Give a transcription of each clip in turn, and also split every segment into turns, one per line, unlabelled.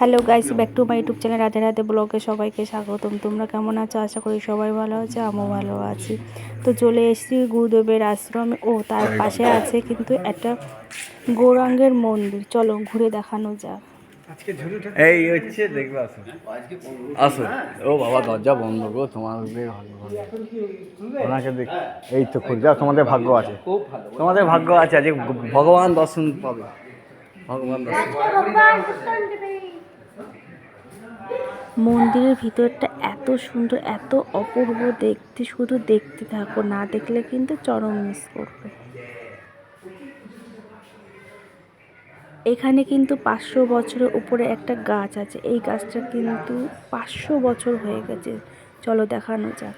Hello guys back to my YouTube channel Radhe Radhe ব্লগে সবাইকে স্বাগতম তোমরা কেমন আছো আশা করি সবাই ভালো আছে আমিও ভালো আছি তো চলে এসেছি গুরুদেবের আশ্রমে ও তার পাশে আছে কিন্তু একটা গৌরাঙ্গের মন্দির চলো ঘুরে দেখানো যাক
এই হচ্ছে দেখবে আসো আসো ও বাবা দরজা বন্ধ গো তোমাদের ওনাকে দেখ এই তো তোমাদের ভাগ্য আছে তোমাদের ভাগ্য আছে আজকে ভগবান দর্শন পাবে ভগবান দর্শন
মন্দিরের ভিতরটা এত সুন্দর এত অপূর্ব দেখতে শুধু দেখতে থাকো না দেখলে কিন্তু চরম মিস করবে এখানে কিন্তু পাঁচশো বছরের উপরে একটা গাছ আছে এই গাছটা কিন্তু পাঁচশো বছর হয়ে গেছে চলো দেখানো যাক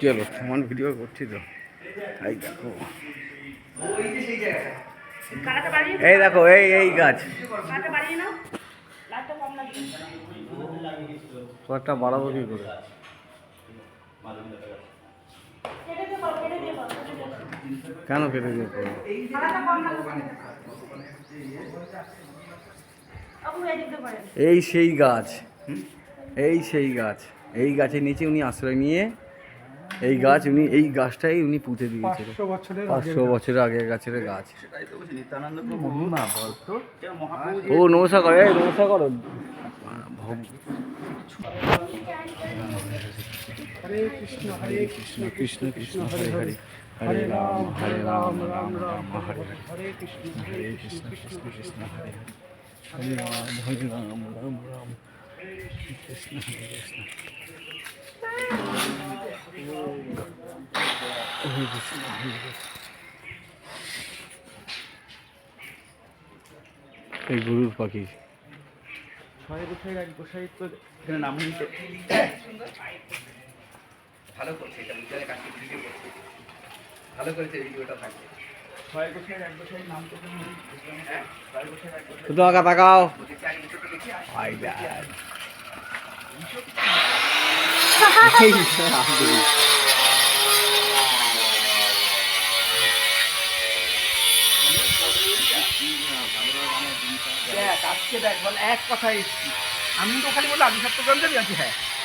চলো ভিডিও করছি তো দেখো এই দেখো এই এই গাছ কয়েকটা বাড়াবো কি করে কেন কেটে দিয়ে এই সেই গাছ এই সেই গাছ এই গাছের নিচে উনি আশ্রয় নিয়ে এই গাছ উনি এই গাছটাই উনি পুঁতে দিয়েছিল পাঁচশো বছরের আগে গাছের গাছ ও নমস্কার নমস্কার হরে কৃষ্ণ হরে কৃষ্ণ কৃষ্ণ কৃষ্ণ হরে হরে হরে রাম হরে রাম রাম রাম হরে হরে কৃষ্ণ হরে কৃষ্ণ কৃষ্ণ কৃষ্ণ হরে হরে রাম হরে রাম রাম রাম কৃষ্ণ হরে কৃষ্ণ হরে কৃষ্ণ হরে কৃষ্ণ এই গরুর পাখি ছয় বছরের এক প্রসারিত এখানে নাম হয়েছে ভালো করছে এটা মিটারে কাছে ভিডিও করছে ভালো করেছে ভিডিওটা থাকবে ছয় বছরের এক বছরের নাম তো হ্যাঁ? তাকাও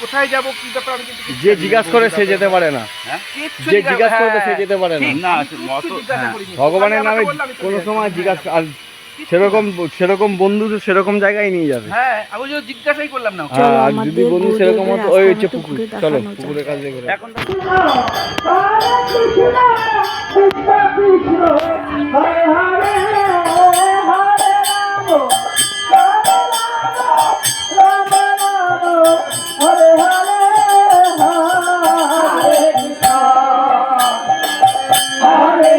কোথায় যাবো যে জিজ্ঞাসা করে সে যেতে পারে না যে জিজ্ঞাসা করে সে যেতে পারে না ভগবানের নামে কোনো সময় জিজ্ঞাসা আর সেরকম সেরকম বন্ধু তো সেরকম জায়গায় নিয়ে যাবে
হ্যাঁ যদি জিজ্ঞাসাই করলাম না
আর যদি বন্ধু সেরকম ওই হচ্ছে পুকুর চলো পুকুরের করে এখন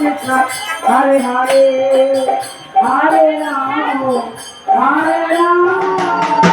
ಕೃಷ್ಣ ಹರೆ ಹರೆ ಹರೆ ರಾಮ ಹರೆ ರಾಮ